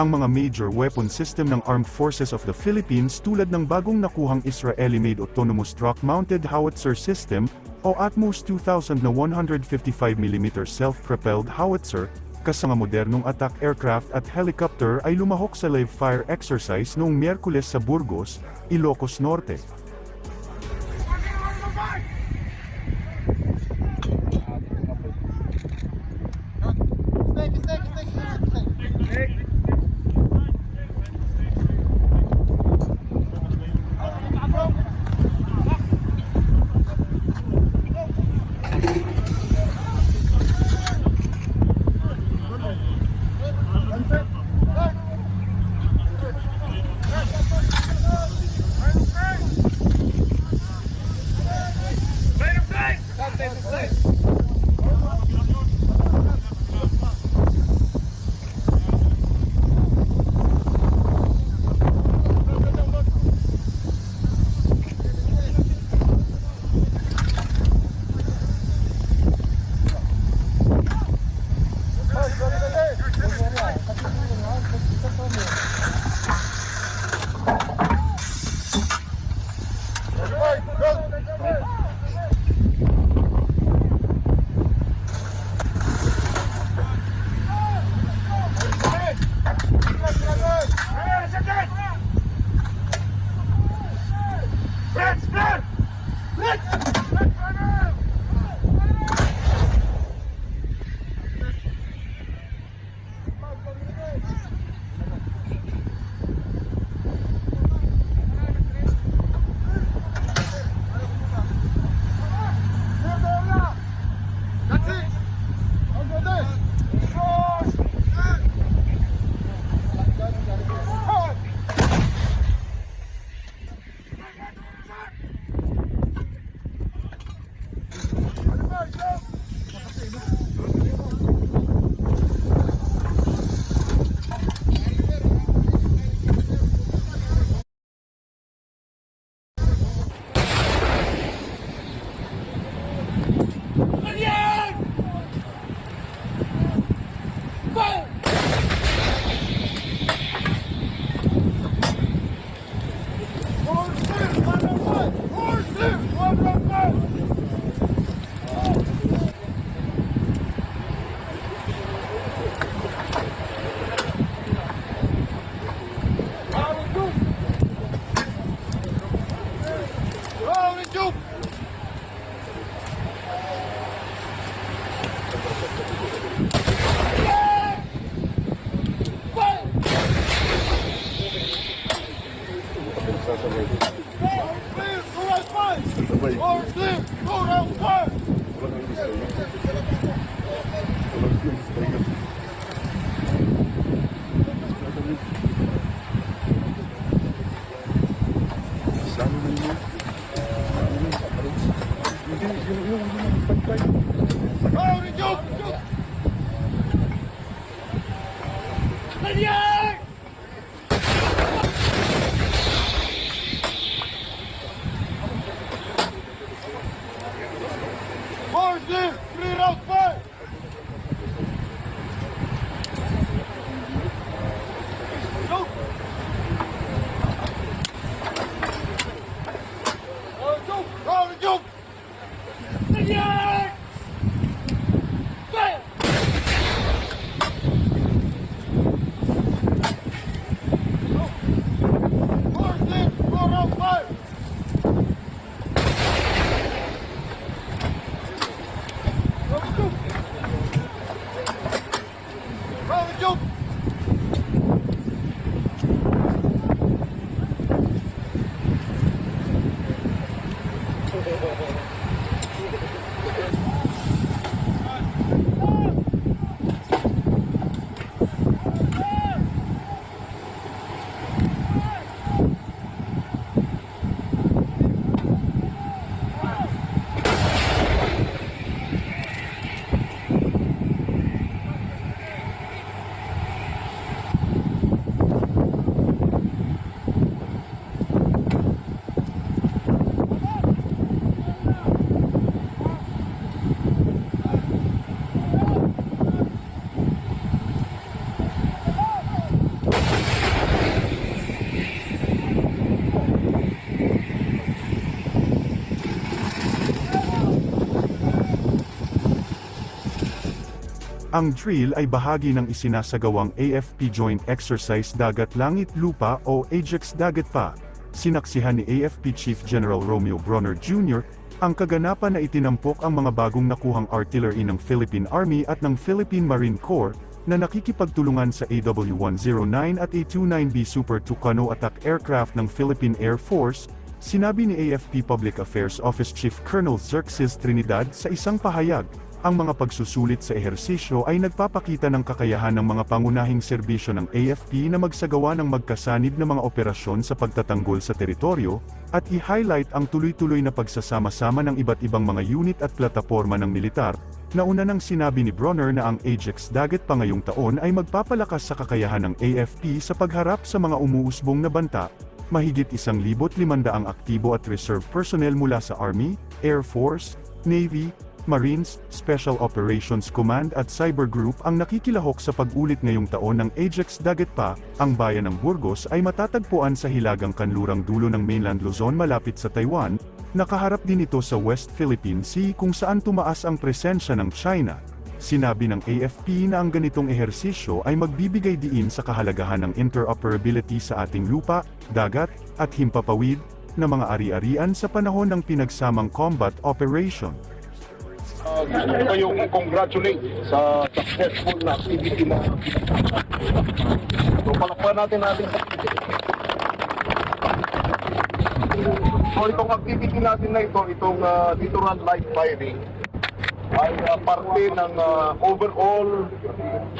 ang mga major weapon system ng Armed Forces of the Philippines tulad ng bagong nakuhang Israeli-made Autonomous Truck-Mounted Howitzer System o Atmos 2000 na 155mm self-propelled howitzer, kasama modernong attack aircraft at helicopter ay lumahok sa live fire exercise noong Miyerkules sa Burgos, Ilocos Norte. Force Ang drill ay bahagi ng isinasagawang AFP Joint Exercise Dagat Langit Lupa o Ajax Dagat Pa. Sinaksihan ni AFP Chief General Romeo Bronner Jr. ang kaganapan na itinampok ang mga bagong nakuhang artillery ng Philippine Army at ng Philippine Marine Corps na nakikipagtulungan sa AW-109 at A-29B Super Tucano attack aircraft ng Philippine Air Force, sinabi ni AFP Public Affairs Office Chief Colonel Xerxes Trinidad sa isang pahayag. Ang mga pagsusulit sa ehersisyo ay nagpapakita ng kakayahan ng mga pangunahing serbisyo ng AFP na magsagawa ng magkasanib na mga operasyon sa pagtatanggol sa teritoryo, at i-highlight ang tuloy-tuloy na pagsasama-sama ng iba't ibang mga unit at plataporma ng militar, Nauna nang sinabi ni Bronner na ang Ajax Dagat pa ngayong taon ay magpapalakas sa kakayahan ng AFP sa pagharap sa mga umuusbong na banta, mahigit 1,500 aktibo at reserve personnel mula sa Army, Air Force, Navy, Marines, Special Operations Command at Cyber Group ang nakikilahok sa pag-ulit ngayong taon ng Ajax Dagat pa, ang bayan ng Burgos ay matatagpuan sa hilagang kanlurang dulo ng mainland Luzon malapit sa Taiwan, nakaharap din ito sa West Philippine Sea kung saan tumaas ang presensya ng China. Sinabi ng AFP na ang ganitong ehersisyo ay magbibigay diin sa kahalagahan ng interoperability sa ating lupa, dagat, at himpapawid, na mga ari-arian sa panahon ng pinagsamang combat operation. Uh, gusto kayong congratulate sa successful na activity mo. So, palakpan natin natin sa So, itong activity natin na ito, itong uh, littoral light firing, ay uh, parte ng uh, overall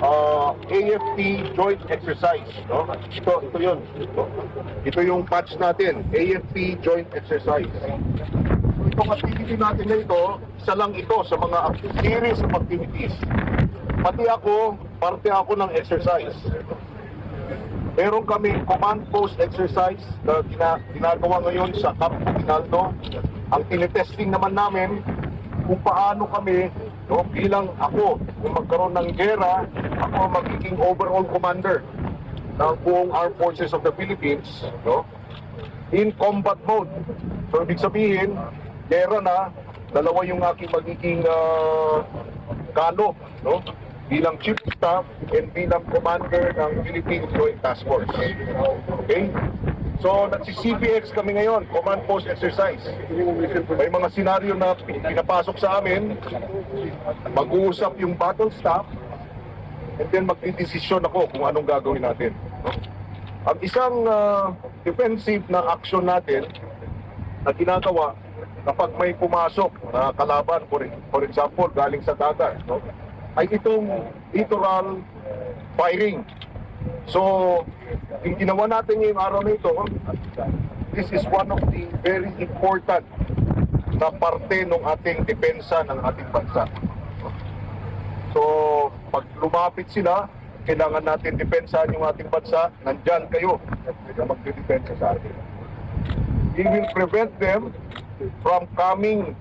uh, AFP joint exercise. No? Ito, ito yun. Ito, ito yung patch natin, AFP joint exercise. Itong activity natin na ito, isa lang ito sa mga series of activities. Pati ako, parte ako ng exercise. Meron kami command post exercise na gina, ginagawa ngayon sa Campo Ginaldo. Ang tinetesting naman namin kung paano kami, no, bilang ako, kung magkaroon ng gera, ako magiging overall commander ng buong Armed Forces of the Philippines, no? in combat mode. So, ibig sabihin, gera na, dalawa yung aking magiging uh, kano, no? bilang chief staff and bilang commander ng Philippine Joint Task Force. Okay? So, nagsi-CPX kami ngayon, command post exercise. May mga senaryo na pin- pinapasok sa amin, mag-uusap yung battle staff, and then magdidesisyon ako kung anong gagawin natin. Ang isang ah, defensive na action natin na ginagawa kapag may pumasok na kalaban, for, for example, galing sa dagat, no? ay itong littoral firing. So, yung ginawa natin ngayong araw na ito, this is one of the very important na parte ng ating depensa ng ating bansa. So, pag lumapit sila, kailangan natin depensahan yung ating bansa, nandyan kayo na magdedepensa sa atin. We will prevent them from coming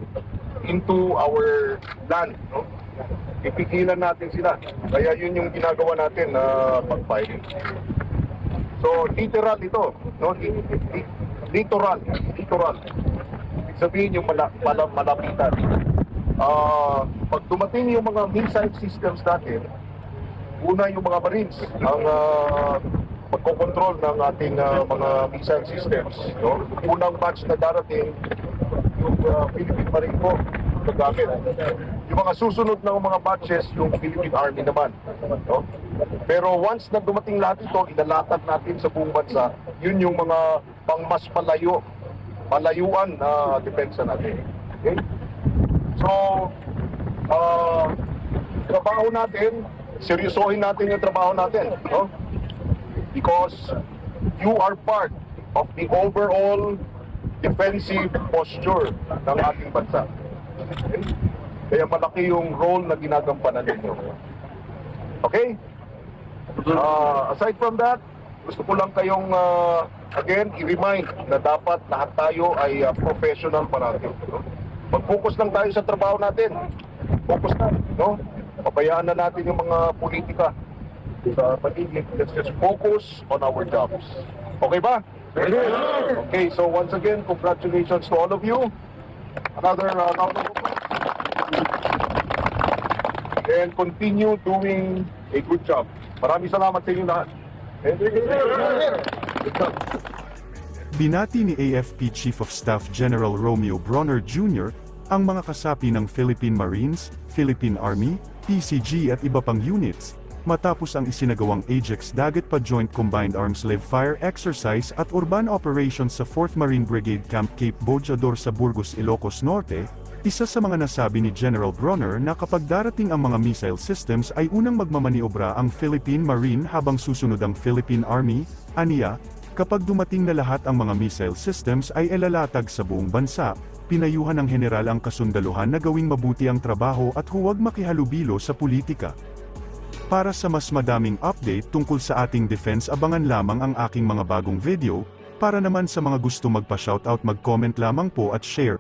into our land. No? Ipigilan natin sila. Kaya yun yung ginagawa natin na pag-firing. So, literal ito. No? Li- li- Literal. Literal. Ibig sabihin yung mala, mala, malapitan. Ah, pag dumating yung mga missile systems natin, una yung mga Marines ang uh, magkocontrol ng ating ah, mga missile systems. No? Unang batch na darating, ah, Philippine Marine Corps gagamit. Yung mga susunod ng mga batches, yung Philippine Army naman. No? Pero once na dumating lahat ito, inalatag natin sa buong bansa, yun yung mga pang mas palayo, palayuan na depensa natin. Okay? So, ah, trabaho natin, seryosohin natin yung trabaho natin. No? Because you are part of the overall defensive posture ng ating bansa. Okay? Kaya malaki yung role na ginagampanan ninyo. Okay? Ah, aside from that, gusto ko lang kayong ah, again i-remind na dapat lahat tayo ay ah, professional parati. No? Mag-focus lang tayo sa trabaho natin. Focus na, no? Pabayaan na natin yung mga politika sa paligid. Let's just focus on our jobs. Okay ba? Okay, so once again, congratulations to all of you. Another uh, round of applause. and continue doing a good job. Maraming salamat sa inyo lahat. Binati ni AFP Chief of Staff General Romeo Bronner Jr. ang mga kasapi ng Philippine Marines, Philippine Army, PCG at iba pang units, matapos ang isinagawang Ajax Dagat pa Joint Combined Arms Live Fire Exercise at Urban Operations sa 4th Marine Brigade Camp Cape Bojador sa Burgos, Ilocos Norte, isa sa mga nasabi ni General Bronner na kapag darating ang mga missile systems ay unang magmamaniobra ang Philippine Marine habang susunod ang Philippine Army, aniya, kapag dumating na lahat ang mga missile systems ay elalatag sa buong bansa, pinayuhan ng general ang kasundaluhan na gawing mabuti ang trabaho at huwag makihalubilo sa politika. Para sa mas madaming update tungkol sa ating defense abangan lamang ang aking mga bagong video, para naman sa mga gusto magpa-shoutout mag-comment lamang po at share.